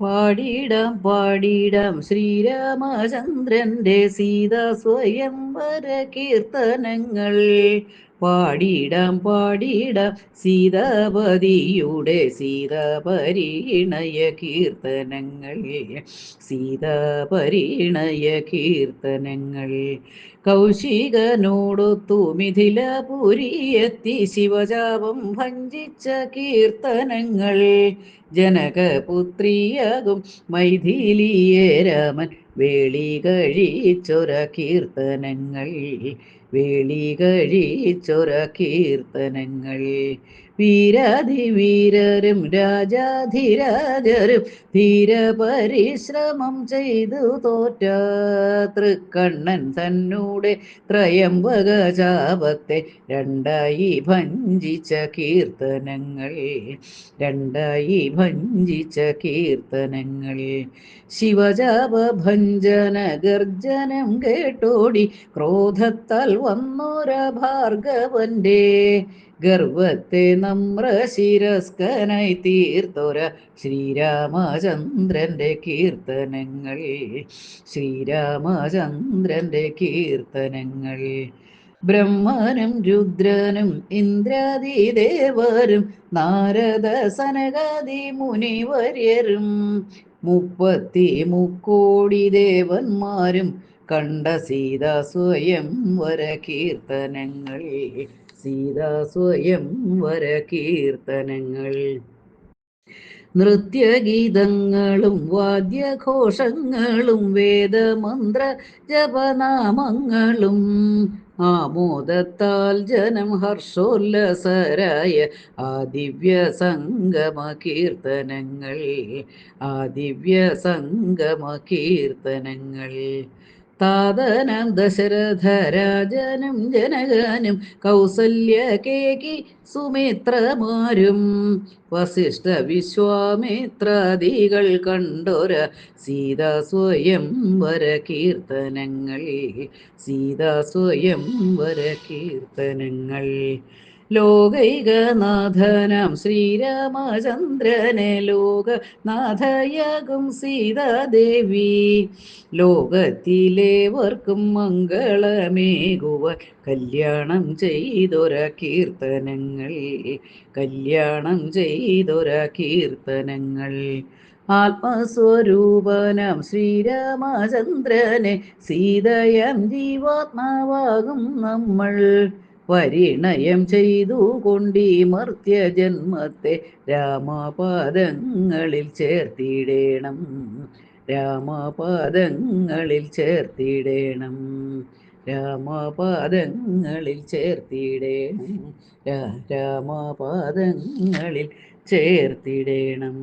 പാടിയിടാം പാടിയിടാം. ശ്രീരാമചന്ദ്രന്റെ സീത സ്വയംവര കീർത്തനങ്ങൾ. പാടിയിടാം പാടിയിടാം. സീതാപതിയുടെ സീതാപരിണയ കീർത്തനങ്ങൾ. സീതാപരിണയ കീർത്തനങ്ങൾ. കൗശികനോടൊത്തു മിഥിലപുരിയെത്തി ശിവജാപം ഭഞ്ജിച്ച കീർത്തനങ്ങൾ. ജനകപുത്രിയാകും മൈഥിലിയെ രാമൻ വേളി കഴിച്ചൊര കീർത്തനങ്ങൾ. വേളി കഴിച്ചൊര കീർത്തനങ്ങൾ വീരാധിവീരരും രാജാധിരാജരും ധീരപരിശ്രമം ചെയ്തു തോറ്റ തൃക്കണ്ണൻ തന്നൂടെ ത്രയംബക ജാപത്തെ രണ്ടായി ഭഞ്ചിച്ച കീർത്തനങ്ങൾ രണ്ടായി ഭഞ്ചിച്ച കീർത്തനങ്ങൾ. ശിവജാപ ഭഞ്ജന ഗർജനം കേട്ടോടി ക്രോധത്താൽ വന്നോര ഭാർഗവന്റെ ഗർവത്തെ നമ്ര ശിരസ്കനായി തീർത്തോര ശ്രീരാമചന്ദ്രന്റെ കീർത്തനങ്ങൾ. ശ്രീരാമചന്ദ്രന്റെ കീർത്തനങ്ങൾ. ബ്രഹ്മനും രുദ്രനും ഇന്ദ്രാദിദേവരും നാരദ സനകാദി മുനിവര്യരും മുപ്പത്തി മുക്കോടി ദേവന്മാരും കണ്ട സീത സ്വയം വര കീർത്തനങ്ങൾ. സീത സ്വയം വര കീർത്തനങ്ങൾ. നൃത്യഗീതങ്ങളും വാദ്യഘോഷങ്ങളും വേദമന്ത്ര ജപനാമങ്ങളും ആമോദത്താൽ ജനം ഹർഷോല്ലസരായ ആദിവ്യ ദിവ്യ സംഗമ കീർത്തനങ്ങൾ ആദിവ്യ ദിവ്യ സംഗമ കീർത്തനങ്ങൾ താതനം ദശരഥരാജനും ജനകനും കൗസല്യ കേകി സുമിത്രമാരും. വസിഷ്ഠ വിശ്വാമിത്രാദികൾ കണ്ടൊര സീത സ്വയം വര കീർത്തനങ്ങൾ. സീത സ്വയം വര കീർത്തനങ്ങൾ. ലോകൈകനാഥനാം ശ്രീരാമചന്ദ്രനെ ലോകനാഥയാകും സീതാദേവി. ലോകത്തിലേവർക്കും മംഗളമേകുവ കല്യാണം ചെയ്തൊര കീർത്തനങ്ങൾ കല്യാണം ചെയ്തൊര കീർത്തനങ്ങൾ. ആത്മസ്വരൂപനം ശ്രീരാമചന്ദ്രനെ സീതയം ജീവാത്മാവാകും നമ്മൾ. പരിണയം ചെയ്തു കൊണ്ടീ മർത്യജന്മത്തെ രാമപാദങ്ങളിൽ ചേർത്തിടേണം. രാമപാദങ്ങളിൽ ചേർത്തിടേണം. രാമപാദങ്ങളിൽ ചേർത്തിടേണം. രാമപാദങ്ങളിൽ ചേർത്തിടേണം.